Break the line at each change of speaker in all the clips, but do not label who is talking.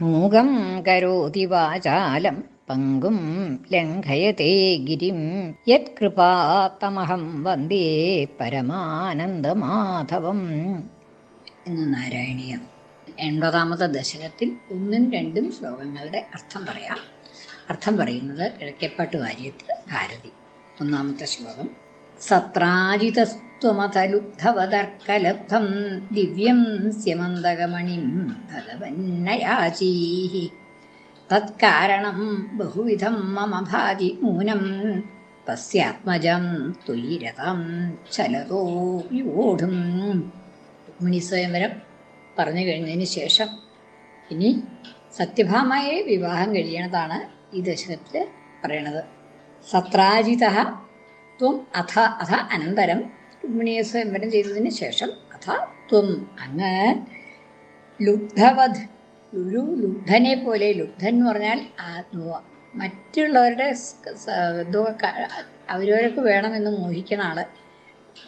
മൂകം കരോതി വാചാലം പങ്കും ലംഘയത്തെ ഗിരിം. യത്കൃപാത്തമഹം വന്ദേ പരമാനന്ദമാധവം. എന്ന് നാരായണീയ. എൺപതാമത്തെ ദശകത്തിൽ ഒന്നും രണ്ടും ശ്ലോകങ്ങളുടെ അർത്ഥം പറയാം. അർത്ഥം പറയുന്നത് കിഴക്കേപ്പാട്ട് വാര്യത്തിൽ ഭാരതി. ഒന്നാമത്തെ ശ്ലോകം സത്രാജിതസ്ത്വമതലുബ്ധവതർക്കലബ്ധം ദിവ്യം സ്യമന്തകമണിം ഭഗവന്നയാചീः തത്കാരണം ബഹുവിധം മമ ഭാതി നൂനം തസ്യാത്മജം ത്വയിരതാം ചലതോ വിവോഢും രുക്മിണീസ്വയംവരം പറഞ്ഞു കഴിഞ്ഞതിന് ശേഷം ഇനി സത്യഭാമയെ വിവാഹം കഴിയണതാണ് ഈ ദശകത്തിൽ പറയണത്. സത്രാജിത ത്വം അഥ അഥ അനന്തരം രുക്മിണിയെ സ്വയംവരം ചെയ്തതിന് ശേഷം അഥ ത്വം. അങ്ങ് ലുബ്ധവധ് ഒരു ലുബ്ധനെ പോലെ ലുബ്ധൻ എന്ന് പറഞ്ഞാൽ ആത്മവ മറ്റുള്ളവരുടെ അവരവർക്ക് വേണമെന്ന് മോഹിക്കുന്ന ആൾ.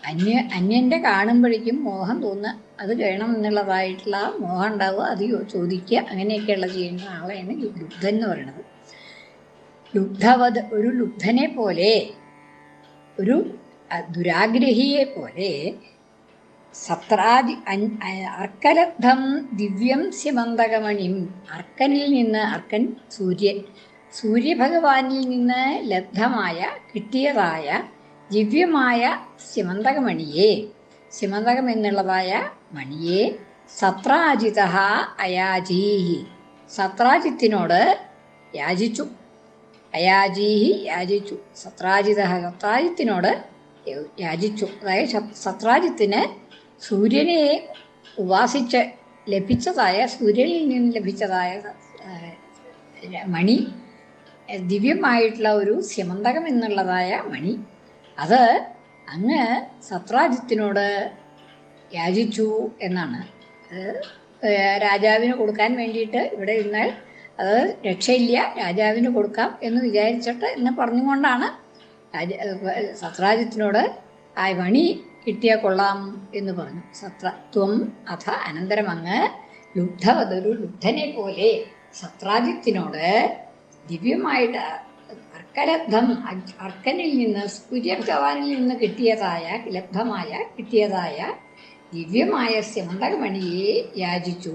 അന്യ അന്യന്റെ കാണുമ്പോഴേക്കും മോഹം തോന്നുക അത് വേണം എന്നുള്ളതായിട്ടുള്ള മോഹം ഉണ്ടാവുക അത് ചോദിക്കുക അങ്ങനെയൊക്കെയുള്ള ചെയ്യുന്ന ആളെയാണ് ലുബ്ധൻ എന്ന് പറയുന്നത്. ലുബ്ധവത് ഒരു ലുബ്ധനെ പോലെ ഒരു ദുരാഗ്രഹിയെ പോലെ സത്രാദി അർക്കലബ്ധം ദിവ്യം സ്യമന്തകമണിം അർക്കനിൽ നിന്ന് അർക്കൻ സൂര്യൻ സൂര്യഭഗവാനിൽ നിന്ന് ലബ്ധമായ കിട്ടിയതായ ദിവ്യമായ സ്യമന്തകമണിയെ സ്യമന്തകം എന്നുള്ളതായ മണിയെ സത്രാജിത അയാജീഹി. സത്രാജിത്തിനോട് യാചിച്ചു. അയാജീഹി യാചിച്ചു. സത്രാജിത സത്രാജിത്തിനോട് യാചിച്ചു അതായത് സത്രാജിത്തിന് സൂര്യനെ ഉപാസിച്ച് ലഭിച്ചതായ സൂര്യനിൽ നിന്ന് ലഭിച്ചതായ മണി ദിവ്യമായിട്ടുള്ള ഒരു സ്യമന്തകം എന്നുള്ളതായ മണി. അത് അങ്ങ് സത്രാജിത്തിനോട് യാചിച്ചു എന്നാണ്. രാജാവിന് കൊടുക്കാൻ വേണ്ടിയിട്ട് ഇവിടെ ഇരുന്നാൽ അത് രക്ഷയില്ല രാജാവിന് കൊടുക്കാം എന്ന് വിചാരിച്ചിട്ട് എന്ന് പറഞ്ഞുകൊണ്ടാണ് സത്രാജിത്തിനോട് ആ മണി കിട്ടിയാൽ കൊള്ളാം എന്ന് പറഞ്ഞു. സത്രത്വം അഥ അനന്തരം അങ്ങ് ലുബ്ധവതൊരു ലുബ്ധനെ പോലെ സത്രാജിത്തിനോട് ദിവ്യമായിട്ട് അർക്കലബ്ധം അർക്കനിൽ നിന്ന് സൂര്യഭഗവാനിൽ നിന്ന് കിട്ടിയതായ ലബ്ധമായ കിട്ടിയതായ ദിവ്യമായ സ്യമന്തകമണിയെ യാചിച്ചു.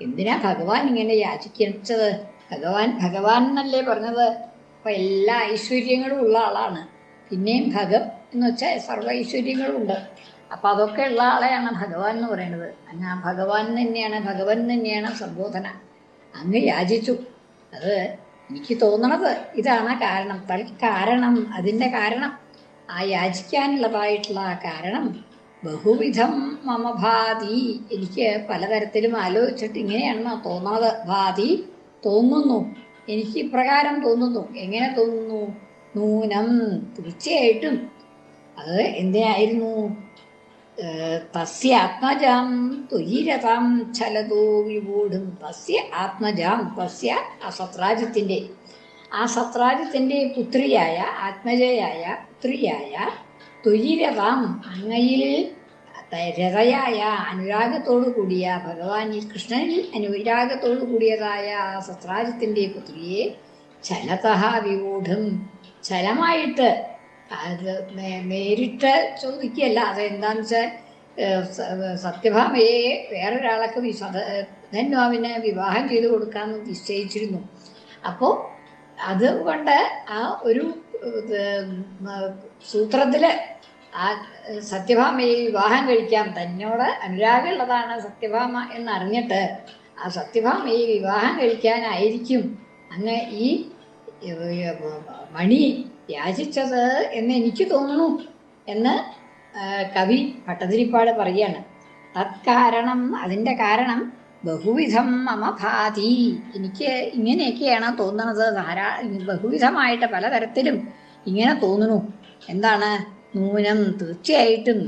എന്തിനാ ഭഗവാൻ ഇങ്ങനെ യാചിക്കുന്നത് ഭഗവാൻ ഭഗവാൻ എന്നല്ലേ പറഞ്ഞത്? അപ്പൊ എല്ലാ ഐശ്വര്യങ്ങളും ഉള്ള ആളാണ്. പിന്നെയും ഭഗം എന്ന് വെച്ചാൽ സർവ ഐശ്വര്യങ്ങളും ഉണ്ട്. അപ്പൊ അതൊക്കെ ഉള്ള ആളെയാണ് ഭഗവാൻ എന്ന് പറയുന്നത്. അങ്ങ് ആ ഭഗവാൻ തന്നെയാണ് ഭഗവൻ തന്നെയാണ് സംബോധന. അങ്ങ് യാചിച്ചു. അത് എനിക്ക് തോന്നണത് ഇതാണ് കാരണം. കാരണം അതിന്റെ കാരണം. ആ യാചിക്കാനുള്ളതായിട്ടുള്ള ആ കാരണം ബഹുവിധം മമ ഭാതി. എനിക്ക് പലതരത്തിലും ആലോചിച്ചിട്ട് ഇങ്ങനെയാണ് തോന്നണത് ഭാതി തോന്നുന്നു. എനിക്ക് ഇപ്രകാരം തോന്നുന്നു. എങ്ങനെ തോന്നുന്നു? നൂനം തീർച്ചയായിട്ടും. അത് എന്തിനായിരുന്നു? തസ്യ ആത്മജാം ത്വയിരതാം ചലതോ വിവൂഢും. തസ്യ ആത്മജാം തസ്യ ആ സത്രാജത്തിന്റെ ആ സത്രാജത്തിന്റെ പുത്രിയായ ആത്മജയായ പുത്രിയായ ത്വയിരതാം അങ്ങയിൽ രഥയായ അനുരാഗത്തോടു കൂടിയ ഈ കൃഷ്ണനിൽ അനുരാഗത്തോടു കൂടിയതായ ആ സത്രാജിത്തിന്റെ പുത്രിയെ ചലതഹ ചലമായിട്ട് അത് നേരിട്ട് ചോദിക്കുകയല്ല അതെന്താന്ന് വെച്ചാൽ സത്യഭാമയെ വേറൊരാളൊക്കെ വി- സത- ധന്വാവിന് വിവാഹം ചെയ്തു കൊടുക്കാമെന്ന് നിശ്ചയിച്ചിരുന്നു. അപ്പോൾ അതുകൊണ്ട് ആ ഒരു സൂത്രത്തിൽ ആ സത്യഭാമയിൽ വിവാഹം കഴിക്കാം തന്നോട് അനുരാഗമുള്ളതാണ് സത്യഭാമ എന്നറിഞ്ഞിട്ട് ആ സത്യഭാമയിൽ വിവാഹം കഴിക്കാനായിരിക്കും അങ്ങ് ഈ മണി യാചിച്ചത് എന്ന് എനിക്ക് തോന്നുന്നു എന്ന് കവി ഭട്ടതിരിപ്പാട് പറയാണ് തത്കാരണം അതിന്റെ കാരണം ബഹുവിധം മമ ഭാതി എനിക്ക് ഇങ്ങനെയൊക്കെയാണ് തോന്നുന്നത് ധാരാ ബഹുവിധമായിട്ട് പലതരത്തിലും ഇങ്ങനെ തോന്നുന്നു. എന്താണ്? നൂനം തീർച്ചയായിട്ടും.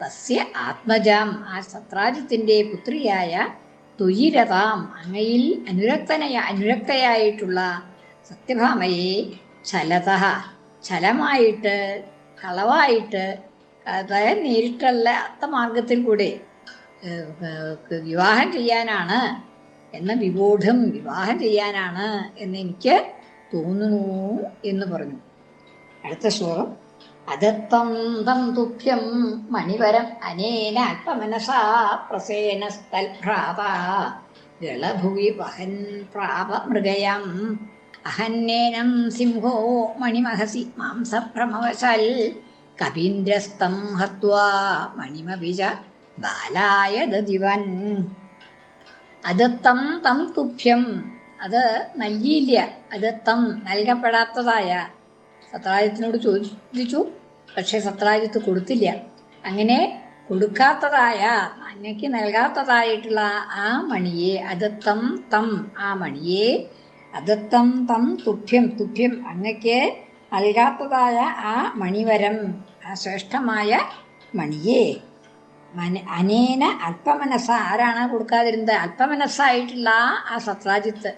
തസ്യ ആത്മജാം ആ സത്രാജിത്തിന്റെ പുത്രിയായ തുയിരതാം അങ്ങയിൽ അനുരക്തനയ അനുരക്തയായിട്ടുള്ള സത്യഭാമയെ ചലത ചലമായിട്ട് കളവായിട്ട് അതായത് നേരിട്ടുള്ള മാർഗത്തിൽ കൂടെ വിവാഹം ചെയ്യാനാണ് എന്ന വിബോധം വിവാഹം ചെയ്യാനാണ് എന്ന് എനിക്ക് തോന്നുന്നു എന്ന് പറഞ്ഞു. അടുത്ത ശ്ലോകം. അതത്വം തം തുഭ്യം മണിവരം അനേന അല്പമനസാ പ്രസേന സ്ഥൽഭ്രാത. ഗളഭുവി വഹൻ പ്രാപ മൃഗയം അഹന്നേനം സിംഹോ മണിമഹസി മാംസഭ്രമവശൽ. കപീന്ദ്രസ്തം ഹത്വാ മണിമവിജ ബാലായ ദിവൻ അതത്തം തം തുഭ്യം അത് നൽകിയില്ല. അതത്തം നൽകപ്പെടാത്തതായ സത്രാജിത്തിനോട് ചോദിച്ചു പക്ഷെ സത്രാജിത്ത് കൊടുത്തില്ല. അങ്ങനെ കൊടുക്കാത്തതായ അന്നയ്ക്ക് നൽകാത്തതായിട്ടുള്ള ആ മണിയെ അതത്തം തം ആ മണിയെ അതത്തം തം തുഭ്യം തുഭ്യം അങ്ങക്ക് നൽകാത്തതായ ആ മണിവരം ആ ശ്രേഷ്ഠമായ മണിയെ. മന അനേന അല്പമനസ്സ ആരാണ് കൊടുക്കാതിരുന്നത്? അല്പമനസ്സായിട്ടുള്ള ആ സത്രാജിത്ത്.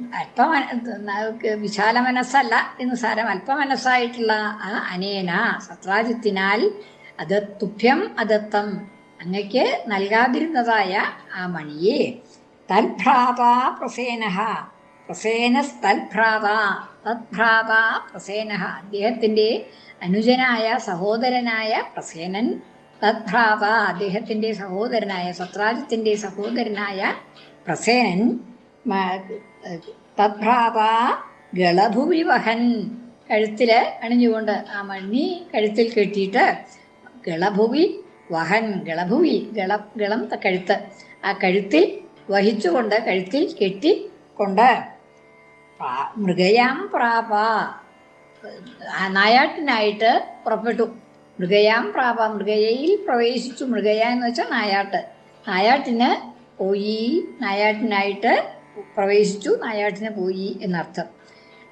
നമുക്ക് വിശാല മനസ്സല്ല എന്ന് സാരം അല്പമനസ്സായിട്ടുള്ള ആ അനേന സത്രാജിത്തിനാൽ അത് തുഭ്യം അതത്തം അങ്ങക്ക് നൽകാതിരുന്നതായ ആ മണിയെ. തൽഭ്രാത പ്രസേനഹ. പ്രസേനസ്തൽഭ്രാത തദ്ഭ്രാത പ്രസേനഹ. അദ്ദേഹത്തിന്റെ അനുജനായ സഹോദരനായ പ്രസേനൻ തദ്ഭ്രാത അദ്ദേഹത്തിന്റെ സഹോദരനായ സത്രാജിത്തിന്റെ സഹോദരനായ പ്രസേനൻ തദ്ഭ്രാത ഗളഭുവിവഹൻ. കഴുത്തിൽ അണിഞ്ഞുകൊണ്ട് ആ മണ്ണി കഴുത്തിൽ കെട്ടിയിട്ട് ഗളഭുവി വഹൻ ഗളഭുവി ഗള ഗളം കഴുത്ത്. ആ കഴുത്തിൽ വഹിച്ചുകൊണ്ട് കഴുത്തിൽ കെട്ടി കൊണ്ട് മൃഗയാം പ്രാപ. നായാട്ടിനായിട്ട് പുറപ്പെട്ടു. മൃഗയാം പ്രാപ മൃഗയയിൽ പ്രവേശിച്ചു. മൃഗയ എന്ന് വെച്ചാൽ നായാട്ട്. നായാട്ടിന് പോയി നായാട്ടിനായിട്ട് പ്രവേശിച്ചു നായാട്ടിന് പോയി എന്നർത്ഥം.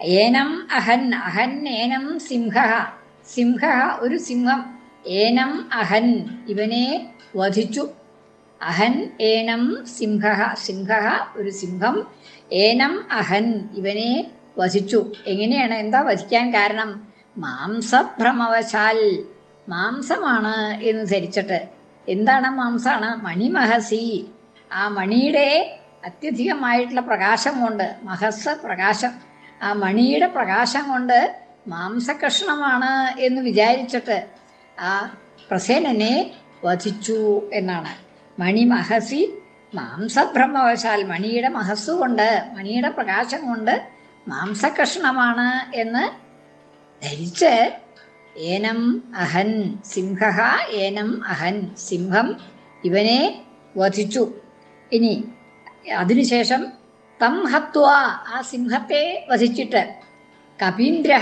ഏനം അഹൻ അഹൻ ഏനം സിംഹ സിംഹ ഒരു സിംഹം. ഏനം അഹൻ ഇവനെ വധിച്ചു. അഹൻ ഏനം സിംഹ സിംഹ ഒരു സിംഹം. ഏനം അഹൻ ഇവനെ വധിച്ചു. എങ്ങനെയാണ്? എന്താ വധിക്കാൻ കാരണം? മാംസഭ്രമവശാൽ. മാംസമാണ് എന്ന് ധരിച്ചിട്ട്. എന്താണ് മാംസമാണ് മണിമഹസി. ആ മണിയുടെ അത്യധികമായിട്ടുള്ള പ്രകാശം കൊണ്ട് മഹസ് പ്രകാശം. ആ മണിയുടെ പ്രകാശം കൊണ്ട് മാംസകഷ്ണമാണ് എന്ന് വിചാരിച്ചിട്ട് ആ പ്രസേനനെ വധിച്ചു എന്നാണ്. മണി മഹസി മാംസഭ്രമവശാൽ മണിയുടെ മഹസ് കൊണ്ട് മണിയുടെ പ്രകാശം കൊണ്ട് മാംസകഷ്ണമാണ് എന്ന് ധരിച്ച് ഏനം അഹൻ സിംഹ ഏനം അഹൻ സിംഹം ഇവനെ വധിച്ചു. ഇനി അതിനുശേഷം തം ഹത്വ ആ സിംഹത്തെ വധിച്ചിട്ട് കപീന്ദ്ര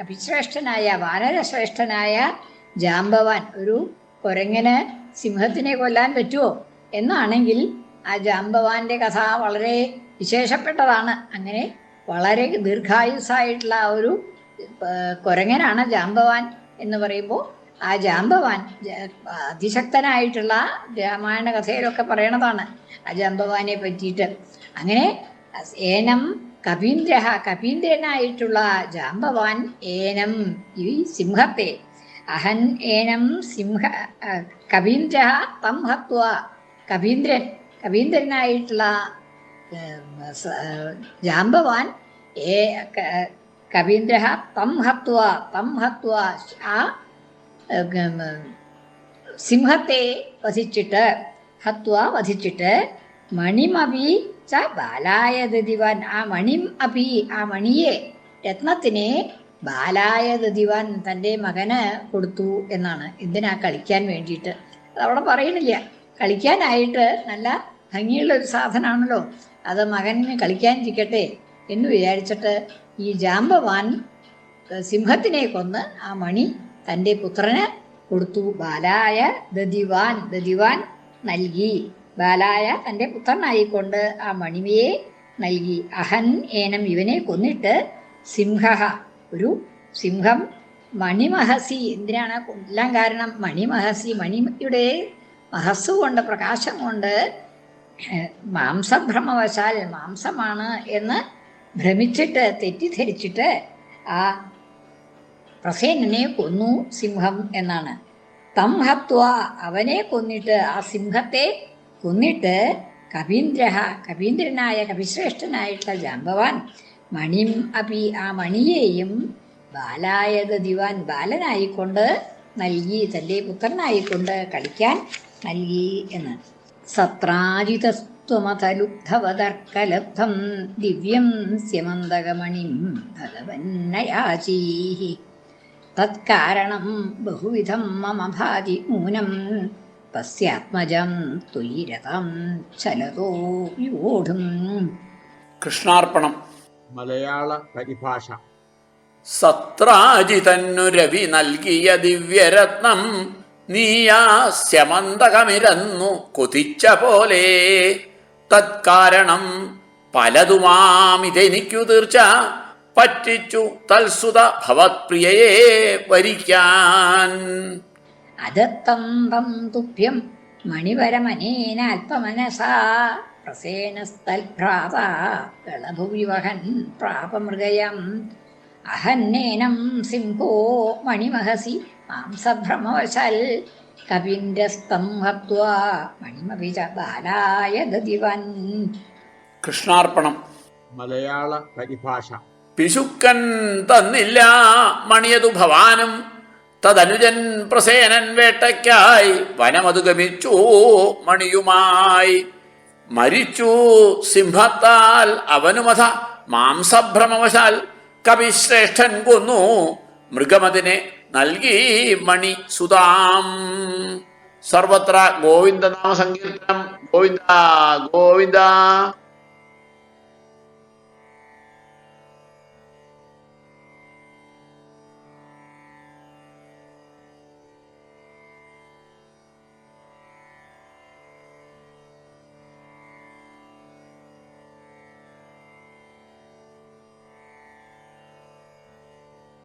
കപിശ്രേഷ്ഠനായ വാനരശ്രേഷ്ഠനായ ജാമ്പവാൻ ഒരു കുരങ്ങന് സിംഹത്തിനെ കൊല്ലാൻ പറ്റുമോ എന്നാണെങ്കിൽ ആ ജാമ്പവാന്റെ കഥ വളരെ വിശേഷപ്പെട്ടതാണ്. അങ്ങനെ വളരെ ദീർഘായുസായിട്ടുള്ള ഒരു കുരങ്ങനാണ് ജാമ്പവാൻ എന്ന് പറയുമ്പോൾ ആ ജാമ്പവാൻ അതിശക്തനായിട്ടുള്ള രാമായണ കഥയിലൊക്കെ പറയണതാണ് ആ ജാമ്പവാനെ പറ്റിയിട്ട്. അങ്ങനെ ഏനം കപീന്ദ്ര കപീന്ദ്രനായിട്ടുള്ള ജാമ്പവാൻ ഏനം ഈ സിംഹത്തെ അഹൻ ഏനം സിംഹ കപീന്ദ്ര തം ഹത്വ കപീന്ദ്രൻ കപീന്ദ്രനായിട്ടുള്ള ജാമ്പവാൻ ഏ കപീന്ദ്ര തം ഹത്വ തം ഹത്വ ആ സിംഹത്തെ വധിച്ചിട്ട് ഹത്വ വധിച്ചിട്ട് മണിമപി ച ബാലായ ദതിവാൻ ആ മണിം അപി ആ മണിയെ രത്നത്തിനെ ബാലായ ദതിവാൻ തന്റെ മകന് കൊടുത്തു എന്നാണ് എന്തിനാ കളിക്കാൻ വേണ്ടിയിട്ട്? അതവിടെ പറയണില്ല. കളിക്കാനായിട്ട് നല്ല ഭംഗിയുള്ള ഒരു സാധനമാണല്ലോ അത് മകന് കളിക്കാനിരിക്കട്ടെ എന്ന് വിചാരിച്ചിട്ട് ഈ ജാമ്പവാൻ സിംഹത്തിനെ കൊന്ന് ആ മണി തന്റെ പുത്രന് കൊടുത്തു. ബാലായ ദതിവാൻ ദതിവാൻ നൽകി. ബാലായ തന്റെ പുത്രനായിക്കൊണ്ട് ആ മണിമയെ നൽകി. അഹൻ ഏനം ഇവനെ കൊന്നിട്ട് സിംഹ ഒരു സിംഹം മണിമഹസി എന്തിനാണ്? കൊല്ലാൻ കാരണം മണിമഹസി മണിയുടെ മഹസ് കൊണ്ട് പ്രകാശം കൊണ്ട് മാംസഭ്രമവശാൽ മാംസമാണ് എന്ന് ഭ്രമിച്ചിട്ട് തെറ്റിദ്ധരിച്ചിട്ട് ആ പ്രസേനനെ കൊന്നു സിംഹം എന്നാണ്. തം ഹത്വ അവനെ കൊന്നിട്ട് ആ സിംഹത്തെ കൊന്നിട്ട് കവീന്ദ്ര കവീന്ദ്രനായ കവിശ്രേഷ്ഠനായിട്ടുള്ള ജാമ്പവാൻ മണിം അപി ആ മണിയെയും ബാലായത് ദിവാൻ ബാലനായിക്കൊണ്ട് നൽകി തന്റെ പുത്രനായിക്കൊണ്ട് കളിക്കാൻ നൽകി എന്ന്. സത്രാജിതസ്ത്വമതലുബ്ധവതർക്കലബ്ധം ദിവ്യം സ്യമന്തകമണിം ഭഗവന്നയാചീ തത്കാരണം ബഹുവിധം മമ ഭാതി മൂനം പശ്യാത്മജം തുയിരതാം ചലതോ യോഢും
കൃഷ്ണാർപ്പണം.
മലയാള പരിഭാഷ.
സത്രാജിതന്നു രവി നൽകിയ ദിവ്യരത്നം നീയാസ്യമന്തകമിരന്നു കൊതിച്ച പോലെ. തത്കാരണം പലതുമാമിതെനിക്കു തീർച്ച പറ്റിച്ചു തൽസുത ഭവത്പ്രിയയെ വരിക്കാൻ.
അതത്തന്തം തുഭ്യം മണിപരമനേനാൽപമനസാ പ്രസേനസ്തൽഭ്രാത ഗളഭുവിവഹൻ പ്രാപമൃഗയം. അഹന്നേനം സിംഹോ മണിമഹസി മാംസഭ്രമവശൽ. ബാലായ
കൃഷ്ണാർപ്പണം.
മലയാള പരിഭാഷ.
പിശുക്കൻ തന്നില്ല മണിയതു ഭവാനും. തദനുജൻ പ്രസേനൻ വേട്ടയ്ക്കായി വനമതു ഗമിച്ചു മണിയുമായി. മരിച്ചു സിംഹത്താൽ അവനുമഥ മാംസഭ്രമവശാൽ കവിശ്രേഷ്ഠൻ കൊന്നു. മൃഗമതിനെ നൽകി മണി സുതാം. സർവത്ര ഗോവിന്ദനാമ സങ്കീർത്തനം. ഗോവിന്ദ ഗോവിന്ദ.